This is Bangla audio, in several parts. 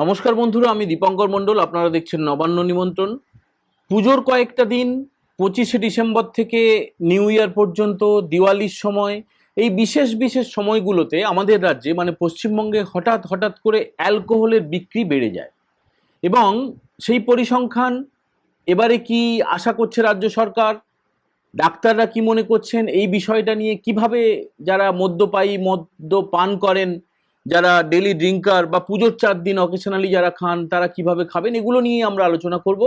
নমস্কার বন্ধুরা, আমি দীপঙ্কর মণ্ডল, আপনারা দেখছেন নবান্ন নিমন্ত্রণ। পুজোর কয়েকটা দিন, পঁচিশে ডিসেম্বর থেকে নিউ ইয়ার পর্যন্ত, দিওয়ালির সময়, এই বিশেষ বিশেষ সময়গুলোতে আমাদের রাজ্যে মানে পশ্চিমবঙ্গে হঠাৎ হঠাৎ করে অ্যালকোহলের বিক্রি বেড়ে যায়। এবং সেই পরিসংখ্যান, এবারে কি আশা করছে রাজ্য সরকার? ডাক্তাররা কি মনে করছেন? এই বিষয়টা নিয়ে কীভাবে যারা মদ্যপায়ী মদ্য পান করেন যারা ডেলি ড্রিঙ্কার বা পুজোর চার দিন অকেশনালি যারা খান, তারা কীভাবে খাবেন, এগুলো নিয়ে আমরা আলোচনা করব।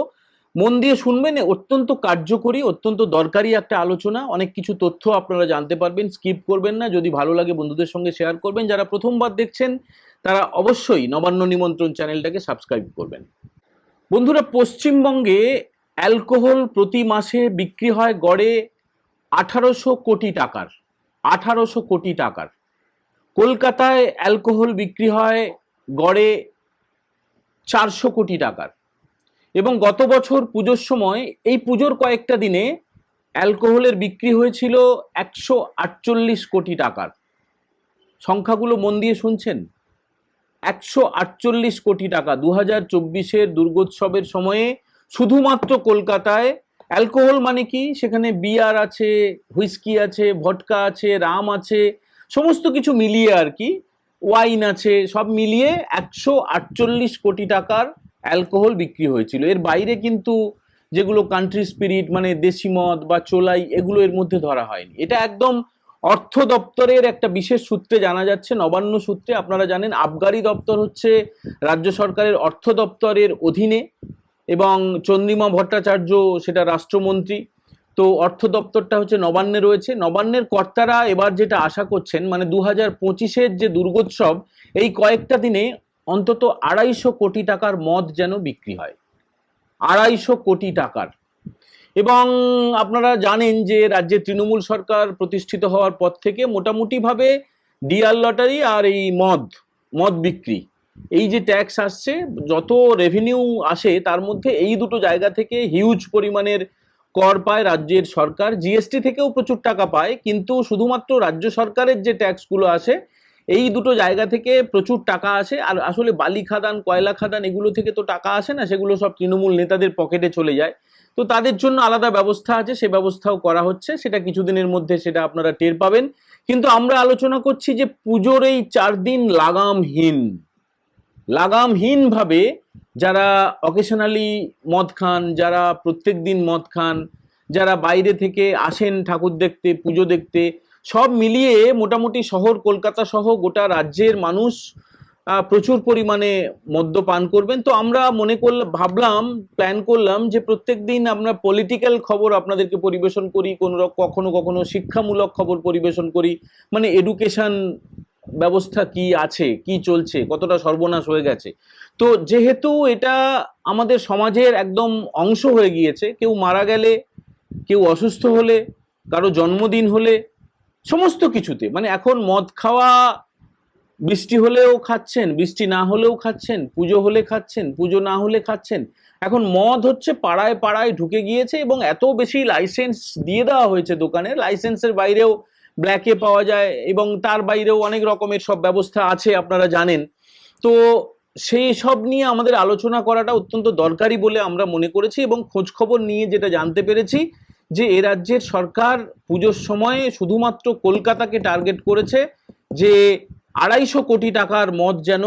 মন দিয়ে শুনবেন অত্যন্ত কার্যকরী, অত্যন্ত দরকারি একটা আলোচনা। অনেক কিছু তথ্য আপনারা জানতে পারবেন স্কিপ করবেন না। যদি ভালো লাগে, বন্ধুদের সঙ্গে শেয়ার করবেন। যারা প্রথমবার দেখছেন, তারা অবশ্যই নবান্ন নিমন্ত্রণ চ্যানেলটাকে সাবস্ক্রাইব করবেন। বন্ধুরা, পশ্চিমবঙ্গে অ্যালকোহল প্রতি মাসে বিক্রি হয় গড়ে আঠারোশো কোটি টাকার। আঠারোশো কোটি টাকার। কলকাতায় অ্যালকোহল বিক্রি হয় গড়ে চারশো কোটি টাকার। এবং গত বছর পুজোর সময় এই পুজোর কয়েকটা দিনে অ্যালকোহলের বিক্রি হয়েছিল একশো আটচল্লিশ কোটি টাকার। সংখ্যাগুলো মন দিয়ে শুনছেন? একশো আটচল্লিশ কোটি টাকা দু হাজার চব্বিশের দুর্গোৎসবের সময়ে শুধুমাত্র কলকাতায় অ্যালকোহল মানে কি? সেখানে বিয়ার আছে, হুইস্কি আছে, ভটকা আছে, রাম আছে সমস্ত কিছু মিলিয়ে আর কি ওয়াইন আছে, সব মিলিয়ে একশো আটচল্লিশ কোটি টাকার অ্যালকোহল বিক্রি হয়েছিল। এর বাইরে কিন্তু যেগুলো কান্ট্রি স্পিরিট মানে দেশি মদ বা চোলাই, এগুলো এর মধ্যে ধরা হয়নি। এটা একদম অর্থ দপ্তরের একটা বিশেষ সূত্রে জানা যাচ্ছে, নবান্ন সূত্রে। আপনারা জানেন, আবগারি দপ্তর হচ্ছে রাজ্য সরকারের অর্থ দপ্তরের অধীনে এবং চন্দ্রিমা ভট্টাচার্য সেটা রাষ্ট্রমন্ত্রী। তো অর্থ দপ্তরটা হচ্ছে নবান্নে রয়েছে। নবান্নের কর্তারা এবার যেটা আশা করছেন মানে দু হাজার পঁচিশের যে দুর্গোৎসব, এই কয়েকটা দিনে অন্তত আড়াইশো কোটি টাকার মদ যেন বিক্রি হয়। আড়াইশো কোটি টাকার। এবং আপনারা জানেন যে রাজ্যে তৃণমূল সরকার প্রতিষ্ঠিত হওয়ার পর থেকে মোটামুটিভাবে ডিআর লটারি আর এই মদ মদ বিক্রি। এই যে ট্যাক্স আসছে, যত রেভিনিউ আসে, তার মধ্যে এই দুটো জায়গা থেকে হিউজ পরিমাণের কর পায় রাজ্যের সরকার। জিএসটি থেকেও প্রচুর টাকা পায়, কিন্তু শুধুমাত্র রাজ্য সরকারের যে ট্যাক্সগুলো আসে, এই দুটো জায়গা থেকে প্রচুর টাকা আসে। আর আসলে বালি খাদান, কয়লা খাদান, এগুলো থেকে তো টাকা আসে না, সেগুলো সব তৃণমূল নেতাদের পকেটে চলে যায়। তো তাদের জন্য আলাদা ব্যবস্থা আছে, সে ব্যবস্থাও করা হচ্ছে। সেটা কিছুদিনের মধ্যে সেটা আপনারা টের পাবেন। কিন্তু আমরা আলোচনা করছি যে পুজোর এই চার দিন লাগামহীন। লাগামহীনভাবে যারা অকেশনালি মদ খান, যারা প্রত্যেক দিন মদ খান, যারা বাইরে থেকে আসেন ঠাকুর দেখতে, পুজো দেখতে, সব মিলিয়ে মোটামুটি শহর, কলকাতা সহ গোটা রাজ্যের মানুষ প্রচুর পরিমাণে মদ্যপান করবেন। তো আমরা মনে করলাম ভাবলাম প্ল্যান করলাম যে প্রত্যেক দিন আমরা পলিটিক্যাল খবর আপনাদেরকে পরিবেশন করি, কোনো কখনো কখনো শিক্ষামূলক খবর পরিবেশন করি। মানে এডুকেশন ব্যবস্থা কি আছে, কি চলছে, কতটা সর্বনাশ হয়ে গেছে। তো যেহেতু এটা আমাদের সমাজের একদম অংশ হয়ে গিয়েছে, কেউ মারা গেলে, কেউ অসুস্থ হলে, কারও জন্মদিন হলে, সমস্ত কিছুতে। মানে এখন মদ খাওয়া, বৃষ্টি হলেও খাচ্ছেন, বৃষ্টি না হলেও খাচ্ছেন, পুজো হলে খাচ্ছেন, পুজো না হলে খাচ্ছেন। এখন মদ হচ্ছে পাড়ায় পাড়ায় ঢুকে গিয়েছে এবং এত বেশি লাইসেন্স দিয়ে দেওয়া হয়েছে দোকানে। লাইসেন্সের বাইরেও ব্ল্যাকে পাওয়া যায় এবং তার বাইরেও অনেক রকমের সব ব্যবস্থা আছে, আপনারা জানেন। তো সেই সব নিয়ে আমাদের আলোচনা করাটা অত্যন্ত দরকারি বলে আমরা মনে করেছি এবং খোঁজ খবর নিয়ে যেটা জানতে পেরেছি যে এ রাজ্যের সরকার পুজোর সময়ে শুধুমাত্র কলকাতাকে টার্গেট করেছে যে আড়াইশো কোটি টাকার মদ যেন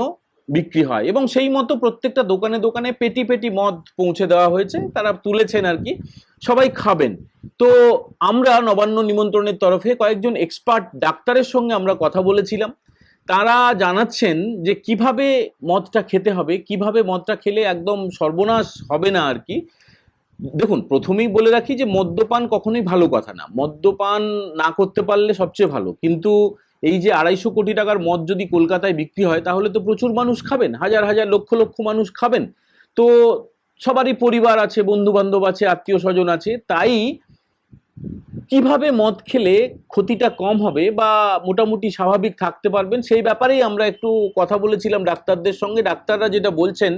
বিক্রি হয়। এবং সেই মতো প্রত্যেকটা দোকানে দোকানে পেটি পেটি মদ পৌঁছে দেওয়া হয়েছে। তারা তুলেছেন আর কি। সবাই খাবেন। তো আমরা নবান্ন নিমন্ত্রণের তরফে কয়েকজন এক্সপার্ট ডাক্তারের সঙ্গে আমরা কথা বলেছিলাম। তারা জানাচ্ছেন যে কীভাবে মদটা খেতে হবে, কীভাবে মদটা খেলে একদম সর্বনাশ হবে না আর কি। দেখুন, প্রথমেই বলে রাখি যে মদ্যপান কখনোই ভালো কথা না। মদ্যপান না করতে পারলে সবচেয়ে ভালো। কিন্তু এই যে আড়াইশো কোটি টাকার মদ যদি কলকাতায় বিক্রি হয়, তাহলে তো প্রচুর মানুষ খাবেন, হাজার হাজার লক্ষ লক্ষ মানুষ খাবেন। তো সবারই পরিবার আছে বন্ধু বান্ধব আছে, আত্মীয় স্বজন আছে, তাই কীভাবে মদ খেলে ক্ষতিটা কম হবে বা মোটামুটি স্বাভাবিক থাকতে পারবেন, সেই ব্যাপারেই আমরা একটু কথা বলেছিলাম ডাক্তারদের সঙ্গে। ডাক্তাররা যেটা বলছেন,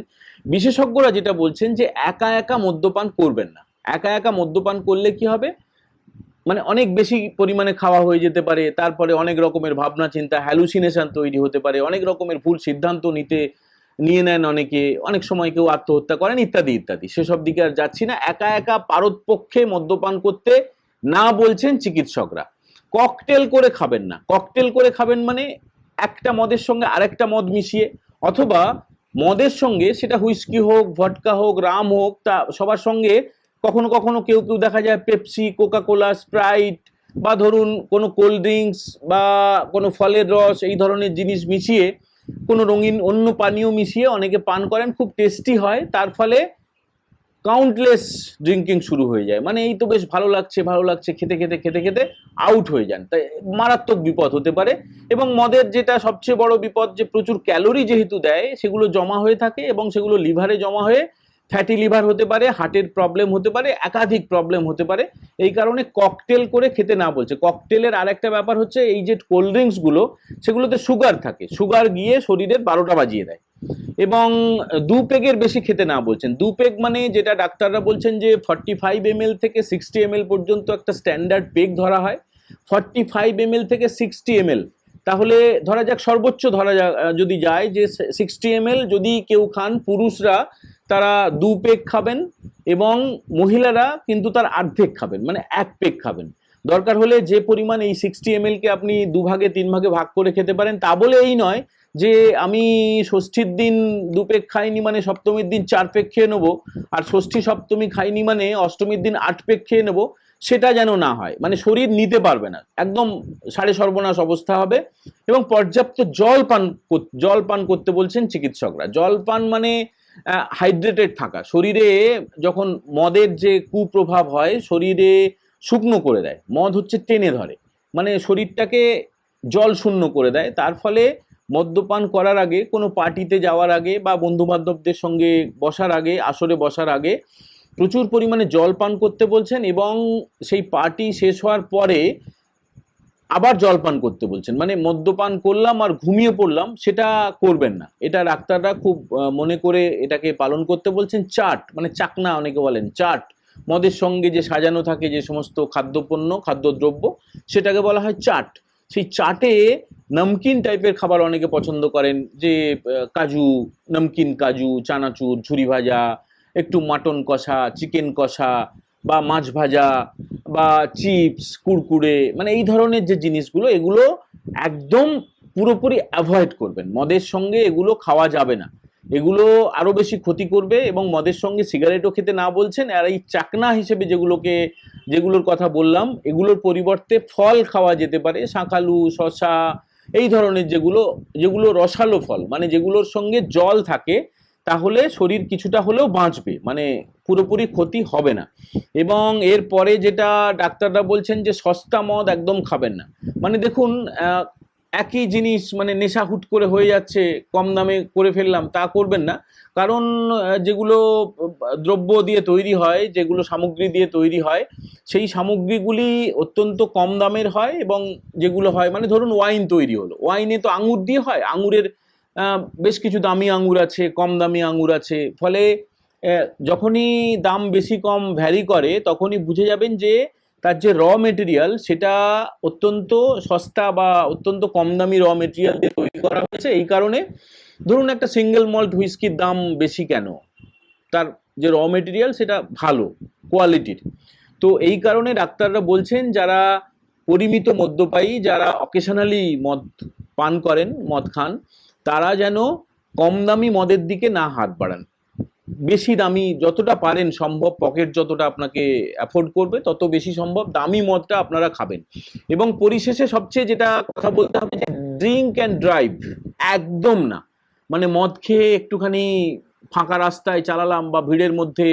বিশেষজ্ঞরা যেটা বলছেন যে একা একা মদ্যপান করবেন না। একা একা মদ্যপান করলে কি হবে? মানে অনেক বেশি পরিমাণে খাওয়া হয়ে যেতে পারে, তারপরে অনেক রকমের ভাবনা, চিন্তা হ্যালুসিনেশন তৈরি হতে পারে, অনেক রকমের ভুল সিদ্ধান্ত নিতে, নিয়ে নেন অনেকে, অনেক সময় কেউ আত্মহত্যা করেন, ইত্যাদি ইত্যাদি। সেসব দিকে আর যাচ্ছি না। একা একা পারতপক্ষে মদ্যপান করতে না বলছেন চিকিৎসকরা। ককটেল করে খাবেন না। ককটেল করে খাবেন মানে একটা মদের সঙ্গে আরেকটা মদ মিশিয়ে, অথবা মদের সঙ্গে সেটা হুইস্কি হোক, ভটকা হোক, রাম হোক, তা সবার সঙ্গে কখনো কখনো কেউ কেউ দেখা যায় পেপসি কোকা কোলা স্প্রাইট বা ধরুন কোনো কোল্ড ড্রিঙ্কস বা কোনো ফলের রস, এই ধরনের জিনিস মিশিয়ে, কোনো রঙিন অন্য পানীয় মিশিয়ে অনেকে পান করেন, খুব টেস্টি হয়। তার ফলে কাউন্টলেস ড্রিঙ্কিং শুরু হয়ে যায়। মানে এই তো বেশ ভালো লাগছে ভালো লাগছে, খেতে খেতে খেতে খেতে আউট হয়ে যান। তাই মারাত্মক বিপদ হতে পারে এবং মদের যেটা সবচেয়ে বড় বিপদ যে প্রচুর ক্যালোরি যেহেতু দেয়, সেগুলো জমা হয়ে থাকে এবং সেগুলো লিভারে জমা হয়ে ফ্যাটি লিভার হতে পারে হার্টের প্রবলেম হতে পারে, একাধিক প্রবলেম হতে পারে। এই কারণে ককটেল করে খেতে না বলছে। ককটেলের আরেকটা ব্যাপার হচ্ছে এই যে কোল্ড ড্রিঙ্কসগুলো সেগুলোতে সুগার থাকে। সুগার গিয়ে শরীরের বারোটা বাজিয়ে দেয়। এবং দু পেগের বেশি খেতে না বলছেন। দু পেগ মানে যেটা ডাক্তাররা বলছেন যে ফর্টি ফাইভ এমএল থেকে সিক্সটি এমএল পর্যন্ত একটা স্ট্যান্ডার্ড পেগ ধরা হয়। ফর্টি ফাইভ এমএল থেকে সিক্সটি এমএল তাহলে ধরা যাক সর্বোচ্চ ধরা যদি যায় যে সিক্সটি এমএল যদি কেউ খান, পুরুষরা তারা দু পেক খাবেন এবং মহিলারা কিন্তু তার অর্ধেক খাবেন মানে এক পেক খাবেন। দরকার হলে যে পরিমাণ এই সিক্সটি এমএলকে আপনি দুভাগে তিন ভাগে ভাগ করে খেতে পারেন, তা বলে এই নয় যে আমি ষষ্ঠীর দিন দু পেক খাইনি মানে সপ্তমীর দিন চার পেক খেয়ে নেব, আর ষষ্ঠী সপ্তমী খাইনি মানে অষ্টমীর দিন আট পেক খেয়ে নেব, সেটা যেন না হয়। মানে শরীর নিতে পারবে না। একদম সাড়ে সর্বনাশ অবস্থা হবে এবং পর্যাপ্ত জল পান জল পান করতে বলছেন চিকিৎসকরা। জল পান মানে হাইড্রেটেড থাকা। শরীরে যখন মদের যে কুপ্রভাব হয়, শরীরে শুকনো করে দেয়। মদ হচ্ছে টেনে ধরে। মানে শরীরটাকে জল শূন্য করে দেয়। তার ফলে মদ্যপান করার আগে, কোনো পার্টিতে যাওয়ার আগে বা বন্ধু বান্ধবদের সঙ্গে বসার আগে, আসরে বসার আগে প্রচুর পরিমাণে জল পান করতে বলছেন এবং সেই পার্টি শেষ হওয়ার পরে আবার জলপান করতে বলছেন। মানে মদ্যপান করলাম আর ঘুমিয়ে পড়লাম, সেটা করবেন না। এটা ডাক্তাররা খুব মনে করে এটাকে পালন করতে বলছেন। চাট মানে চাকনা অনেকে বলেন, চাট। মদের সঙ্গে যে সাজানো থাকে যে সমস্ত খাদ্যপণ্য, খাদ্যদ্রব্য, সেটাকে বলা হয় চাট। সেই চাটে নমকিন টাইপের খাবার অনেকে পছন্দ করেন, যে কাজু, নমকিন কাজু, চানাচুর, ঝুরি ভাজা, একটু মাটন কষা, চিকেন কষা বা মাছ ভাজা বা চিপস, কুরকুরে মানে এই ধরনের যে জিনিসগুলো, এগুলো একদম পুরোপুরি অ্যাভয়েড করবেন। মদের সঙ্গে এগুলো খাওয়া যাবে না। এগুলো আরও বেশি ক্ষতি করবে এবং মদের সঙ্গে সিগারেটও খেতে না বলছেন। আর এই চাকনা হিসেবে যেগুলোকে, যেগুলোর কথা বললাম, এগুলোর পরিবর্তে ফল খাওয়া যেতে পারে। শাঁকালু শশা এই ধরনের যেগুলো যেগুলো রসালো ফল মানে যেগুলোর সঙ্গে জল থাকে, তাহলে শরীর কিছুটা হলেও বাঁচবে। মানে পুরোপুরি ক্ষতি হবে না। এবং এরপরে যেটা ডাক্তাররা বলছেন যে সস্তা মদ একদম খাবেন না। মানে দেখুন একই জিনিস মানে নেশা হুট করে হয়ে যাচ্ছে, কম দামে করে ফেললাম, তা করবেন না। কারণ যেগুলো দ্রব্য দিয়ে তৈরি হয়, যেগুলো সামগ্রী দিয়ে তৈরি হয়, সেই সামগ্রীগুলি অত্যন্ত কম দামের হয় এবং যেগুলো হয় মানে ধরুন ওয়াইন তৈরি হলো। ওয়াইনে তো আঙুর দিয়ে হয়, আঙুরের বেশ কিছু দামি আঙুর আছে, কম দামি আঙুর আছে। ফলে যখনই দাম বেশি কম ভ্যারি করে, তখনই বুঝে যাবেন যে তার যে র মেটেরিয়াল সেটা অত্যন্ত সস্তা বা অত্যন্ত কম দামি র মেটেরিয়াল দিয়ে তৈরি করা হয়েছে। এই কারণে ধরুন একটা সিঙ্গেল মল্ট হুইস্কির দাম বেশি কেন? তার যে র মেটেরিয়াল সেটা ভালো কোয়ালিটির তো এই কারণে ডাক্তাররা বলছেন, যারা পরিমিত মদ্যপায়ী, যারা অকেশনালি মদ পান করেন, মদ খান, তারা যেন কম দামি মদের দিকে না হাত বাড়ান। বেশি দামি যতটা পারেন সম্ভব, পকেট যতটা আপনাকে অ্যাফোর্ড করবে, তত বেশি সম্ভব দামি মদটা আপনারা খাবেন। এবং পরিশেষে সবচেয়ে যেটা কথা বলতে হবে যে ড্রিঙ্ক অ্যান্ড ড্রাইভ একদম না। মানে মদ খেয়ে একটুখানি ফাঁকা রাস্তায় চালালাম বা ভিড়ের মধ্যে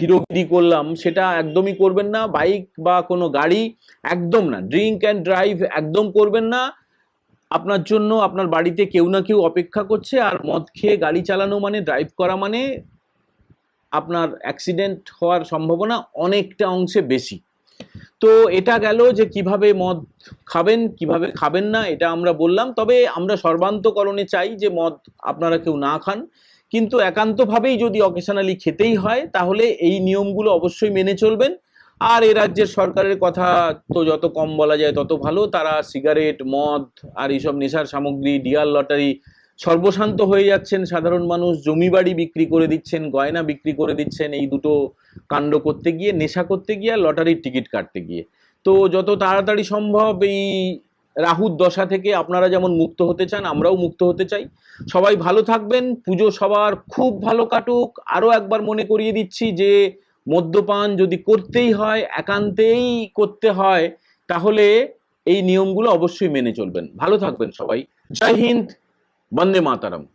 হিরোগিরি করলাম, সেটা একদমই করবেন না। বাইক বা কোনো গাড়ি একদম না। ড্রিঙ্ক অ্যান্ড ড্রাইভ একদম করবেন না। আপনার জন্য আপনার বাড়িতে কেউ না কেউ অপেক্ষা করছে, আর মদ খেয়ে গাড়ি চালানো মানে ড্রাইভ করা মানে আপনার অ্যাক্সিডেন্ট হওয়ার সম্ভাবনা অনেকটা অংশে বেশি। তো এটা গেল যে কীভাবে মদ খাবেন, কীভাবে খাবেন না, এটা আমরা বললাম। তবে আমরা সর্বান্তকরণে চাই যে মদ আপনারা কেউ না খান। কিন্তু একান্তভাবেই যদি অকেশনালি খেতেই হয়, তাহলে এই নিয়মগুলো অবশ্যই মেনে চলবেন। আর এ রাজ্যের সরকারের কথা তো যত কম বলা যায়, তত ভালো। তারা সিগারেট, মদ আর এইসব নেশার সামগ্রী, ডিয়ার লটারি সর্বশান্ত হয়ে যাচ্ছেন সাধারণ মানুষ। জমি বাড়ি বিক্রি করে দিচ্ছেন, গয়না বিক্রি করে দিচ্ছেন, এই দুটো কাণ্ড করতে গিয়ে, নেশা করতে গিয়ে আর লটারির টিকিট কাটতে গিয়ে। তো যত তাড়াতাড়ি সম্ভব এই রাহুর দশা থেকে আপনারা যেমন মুক্ত হতে চান, আমরাও মুক্ত হতে চাই। সবাই ভালো থাকবেন, পুজো সবার খুব ভালো কাটুক। আরও একবার মনে করিয়ে দিচ্ছি যে মদ্যপান যদি করতেই হয়, একান্তেই করতে হয়, তাহলে এই নিয়মগুলো অবশ্যই মেনে চলবেন। ভালো থাকবেন সবাই। জয় হিন্দ, বন্দে মাতারাম।